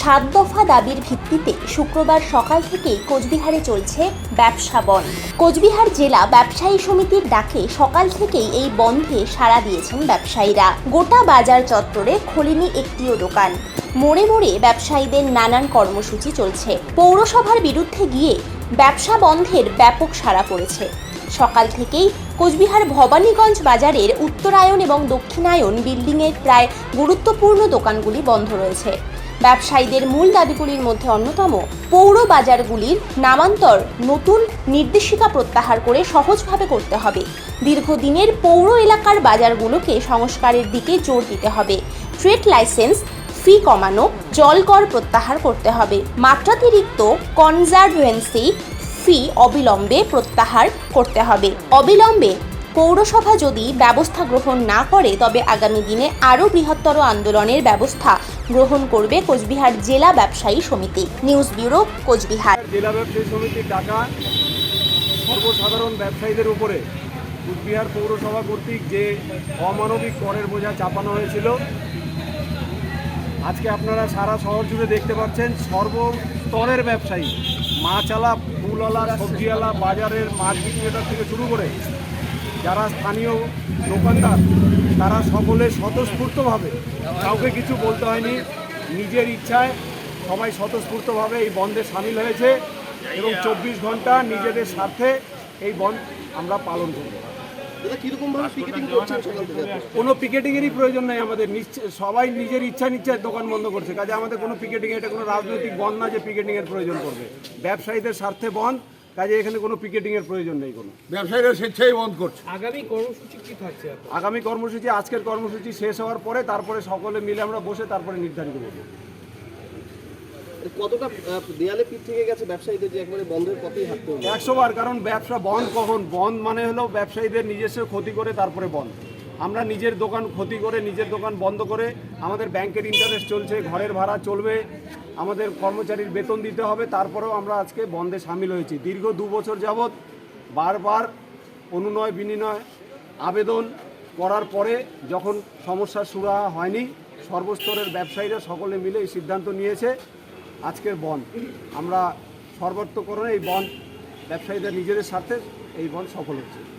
সাত দফা দাবির ভিত্তিতে শুক্রবার সকাল থেকেই কোচবিহারে চলছে ব্যবসা বন্ধ। কোচবিহার জেলা ব্যবসায়ী সমিতির ডাকে সকাল থেকেই এই বন্ধে সাড়া দিয়েছেন ব্যবসায়ীরা। গোটা বাজার চত্বরে খোলেনি একটিও দোকান। মোড়ে মোড়ে ব্যবসায়ীদের নানান কর্মসূচি চলছে। পৌরসভার বিরুদ্ধে গিয়ে ব্যবসা বন্ধের ব্যাপক সাড়া পড়েছে। সকাল থেকেই কোচবিহার ভবানীগঞ্জ বাজারের উত্তরায়ণ এবং দক্ষিণায়ন বিল্ডিংয়ের প্রায় গুরুত্বপূর্ণ দোকানগুলি বন্ধ রয়েছে। ব্যবসায়ীদের মূল দাবিগুলির মধ্যে অন্যতম পৌর বাজারগুলির নামান্তর নতুন নির্দেশিকা প্রত্যাহার করে সহজভাবে করতে হবে। দীর্ঘদিনের পৌর এলাকার বাজারগুলোকে সংস্কারের দিকে জোর দিতে হবে। ট্রেড লাইসেন্স, ফি কমানো, জল কর প্রত্যাহার করতে হবে। মাত্রাতিরিক্ত কনজারভেন্সি ফি অবিলম্বে প্রত্যাহার করতে হবে। অবিলম্বে পৌরসভা যদি ব্যবস্থা গ্রহণ না করে, তবে আগামী দিনে আরও বৃহত্তর আন্দোলনের ব্যবস্থা গ্রহণ করবে কোচবিহার জেলা ব্যবসায়ী সমিতি। News bureau Coochbehar. জেলা ব্যবসায়ী সমিতির টাকা সর্বসাধারণ ব্যবসায়ীদের উপরে কুচবিহার পৌরসভা কর্তৃক যে অমানবিক করের বোঝা চাপানো হয়েছিল, আজকে আপনারা সারা শহর জুড়ে দেখতে পাচ্ছেন সর্বস্তরের ব্যবসায়ী। মাছালা, ফুলওয়ালা, সবজিওয়ালা, বাজারের মাছ বিক্রেতার থেকে শুরু করে যারা স্থানীয় দোকানদার তারা সকলে স্বতঃস্ফূর্তভাবে কাউকে কিছু বলতে হয়নি নিজের ইচ্ছায় সবাই স্বতঃস্ফূর্তভাবে এই বন্ধে সামিল হয়েছে এবং চব্বিশ ঘণ্টা নিজেদের স্বার্থে এই বন্ধ আমরা পালন করব। কোনো পিকেটিংয়েরই প্রয়োজন নেই আমাদের নিশ্চয় সবাই নিজের ইচ্ছা নিচ্ছায় দোকান বন্ধ করছে কাজে আমাদের কোনো পিকেটিং এটা কোনো রাজনৈতিক বন্ধ না যে পিকেটিংয়ের প্রয়োজন করবে ব্যবসায়ীদের স্বার্থে বন্ধ কাজে এখানে কোনো পিকেটিংয়ের প্রয়োজন নেই কোনো। ব্যবসায়ীরা স্বেচ্ছাই বন্ধ করছে। আগামী কর্মসূচি কি থাকছে আগামী কর্মসূচি আজকের কর্মসূচি শেষ হওয়ার পরে তারপরে সকলে মিলে আমরা বসে তারপরে নির্ধারিত করব। কতটা দেয়ালে পিঠ থেকে গেছে ব্যবসায়ীদের যে একবারে বন্ধের পথেই হাঁটতে হলো? একশো বার কারণ ব্যবসা বন্ধ কখন? বন্ধ মানে হলো ব্যবসায়ীদের নিজস্ব ক্ষতি করে তারপরে বন্ধ। আমরা নিজের দোকান ক্ষতি করে নিজের দোকান বন্ধ করে আমাদের ব্যাংকের ইন্টারেস্ট চলছে ঘরের ভাড়া চলবে আমাদের কর্মচারীর বেতন দিতে হবে, তারপরেও আমরা আজকে বন্ধে সামিল হয়েছি। দীর্ঘ দু বছর যাবৎ বারবার অনুনয় বিনিময় আবেদন করার পরে যখন সমস্যার সুরাহা হয়নি, সর্বস্তরের ব্যবসায়ীরা সকলে মিলে এই সিদ্ধান্ত নিয়েছে, আজকের বন। আমরা সর্বাত্মকরণে এই বন ব্যবসায়ীদের নিজেদের স্বার্থে এই বন সফল হচ্ছে